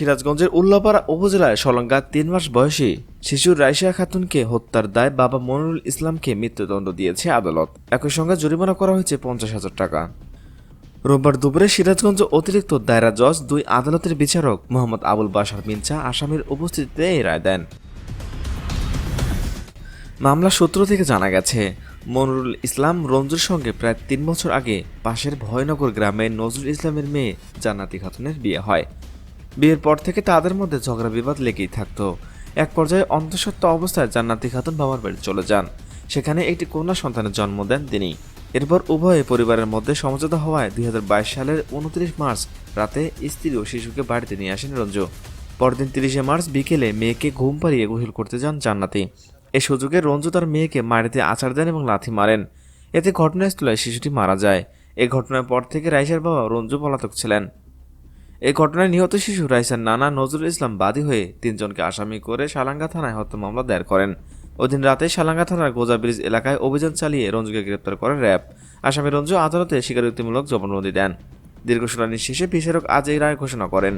সিরাজগঞ্জের উল্লাপাড়া উপজেলায় সলঙ্গা তিন মাস বয়সী শিশু রাইসা খাতুনকে হত্যার দায় বাবা মনুরুল ইসলামকে মৃত্যুদণ্ড দিয়েছে আদালত। একই সঙ্গে জরিমানা করা হয়েছে পঞ্চাশ হাজার টাকা। রোববার দুপুরে সিরাজগঞ্জ অতিরিক্ত দায়রা জজ, দুই আদালতের বিচারক মোহাম্মদ আবুল বাসার মিঞ্চা আসামির উপস্থিতিতে এই রায় দেন। মামলা সূত্র থেকে জানা গেছে, মনুরুল ইসলাম রঞ্জুর সঙ্গে প্রায় তিন বছর আগে পাশের ভয়নগর গ্রামে নজরুল ইসলামের মেয়ে জান্নাতি খাতুনের বিয়ে হয়। বিয়ের পর থেকে তাদের মধ্যে ঝগড়া বিবাদ লেগেই থাকতো। এক পর্যায়ে অন্তঃসত্ত্বা অবস্থায় জান্নাতি খাতুন বাবার বাড়ি চলে যান। সেখানে একটি কন্যা সন্তানের জন্ম দেন তিনি। এরপর উভয়ে পরিবারের মধ্যে সমঝোতা হওয়ায় দুই হাজার বাইশ সালের উনত্রিশ মার্চ রাতে স্ত্রী ও শিশুকে বাড়িতে নিয়ে আসেন রঞ্জু। পরদিন তিরিশে মার্চ বিকেলে মেয়েকে ঘুম পাড়িয়ে গোসল করতে যান জান্নাতি। এই সুযোগে রঞ্জু তার মেয়েকে মাটিতে আছাড় দেন এবং লাথি মারেন। এতে ঘটনাস্থলে শিশুটি মারা যায়। এই ঘটনার পর থেকে রাইসার বাবা রঞ্জু পলাতক ছিলেন। এই ঘটনায় নিহত শিশু রাইসার নানা নজরুল ইসলাম বাদী হয়ে তিনজনকে আসামি করে সালাঙ্গা থানায় হত্যা মামলা দায়ের করেন। ওদিন রাতে সালাঙ্গা থানার গোজা ব্রিজ এলাকায় অভিযান চালিয়ে রঞ্জুকে গ্রেপ্তার করে র্যাব। আসামি রঞ্জু আদালতে স্বীকারোক্তিমূলক জবানবন্দি দেন। দীর্ঘ শুনানি শেষে বিচারক আজ এই রায় ঘোষণা করেন।